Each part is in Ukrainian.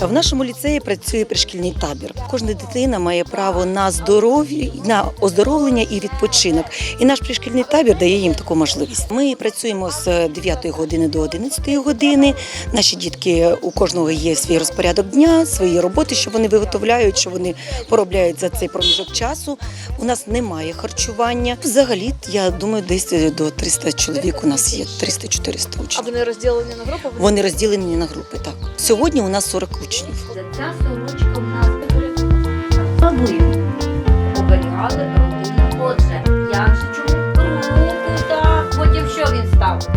В нашому ліцеї працює пришкільний табір. Кожна дитина має право на здоров'я, на оздоровлення і відпочинок. І наш пришкільний табір дає їм таку можливість. Ми працюємо з 9 години до 11 години. Наші дітки у кожного є свій розпорядок дня, свої роботи, що вони виготовляють, що вони поробляють за цей проміжок часу. У нас немає харчування. Взагалі, я думаю, десь до 300 чоловік у нас є 300-400 А вони розділені на групи? Вони розділені на групи. Так сьогодні у нас 40 учнів. Ця сорочка в нас бабуємо. Оберігали родину. Отже, як же чому так, потім що він став?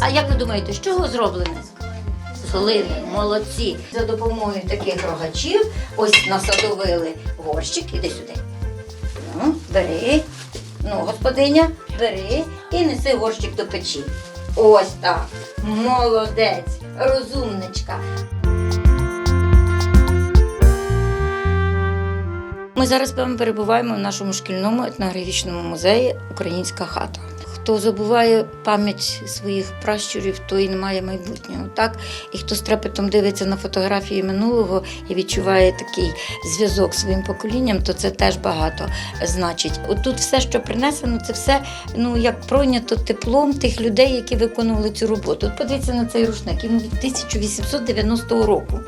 А як ви думаєте, з чого зроблений? З глини, молодці. За допомогою таких рогачів ось насадовили горщик, іди сюди. Ну, бери. Ну, господиня, бери і неси горщик до печі. Ось так. Молодець, розумничка. Ми зараз з вами перебуваємо в нашому шкільному етнографічному музеї Українська хата. Хто забуває пам'ять своїх пращурів, той не має майбутнього. Так? І хто з трепетом дивиться на фотографії минулого і відчуває такий зв'язок своїм поколінням, то це теж багато значить. Отут все, що принесено, це все ну як пройнято теплом тих людей, які виконували цю роботу. От подивіться на цей рушник, йому від 1890 року.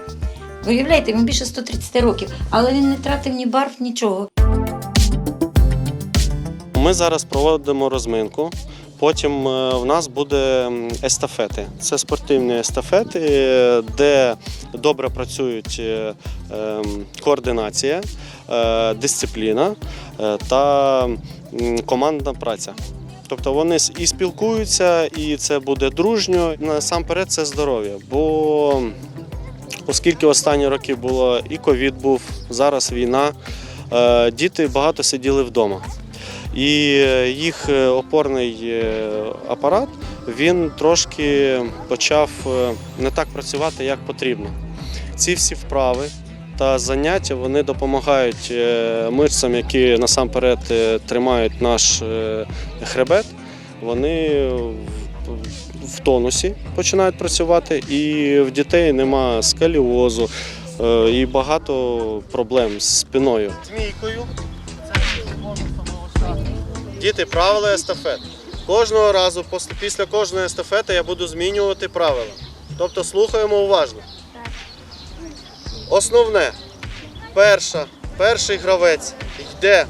Ви уявляєте, йому більше 130 років, але він не тратив ні барв, нічого. Ми зараз проводимо розминку. Потім е, в нас буде естафети. Це спортивні естафети, де добре працюють е, ем, координація, е, дисципліна та командна праця. Тобто вони і спілкуються, і це буде дружньо. Насамперед це здоров'я. Бо оскільки останні роки було і ковід був, зараз війна, діти багато сиділи вдома. І е, їх е, опорний е, апарат він трошки почав не так працювати, як потрібно. Ці всі вправи та заняття вони допомагають мишцям, які насамперед тримають наш хребет. Вони в- тонусі починають працювати, і в дітей нема скаліозу і багато проблем з спиною. Змійкою. Діти, правила естафет. Кожного разу після кожної естафети я буду змінювати правила. Тобто слухаємо уважно. Основне, перша, перший гравець йде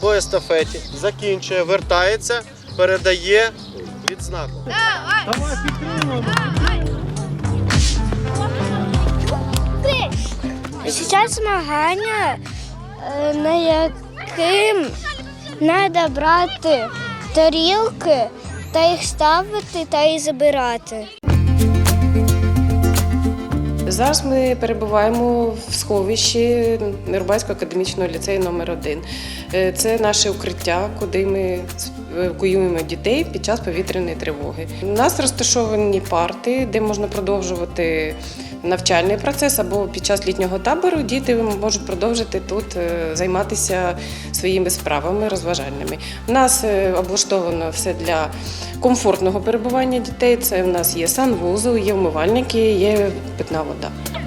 по естафеті, закінчує, вертається, передає відзнаку. Сейчас змагання, е, на яким треба брати тарілки та їх ставити та їх забирати. Зараз ми перебуваємо в сховищі Нерубайського академічного ліцею номер 1 Це наше укриття, куди ми евакуюємо дітей під час повітряної тривоги. У нас розташовані парти, де можна продовжувати навчальний процес, або під час літнього табору діти можуть продовжити тут е, займатися своїми справами розважальними. У нас е, облаштовано все для комфортного перебування дітей. Це в нас є санвузол, є вмивальники, є питна вода.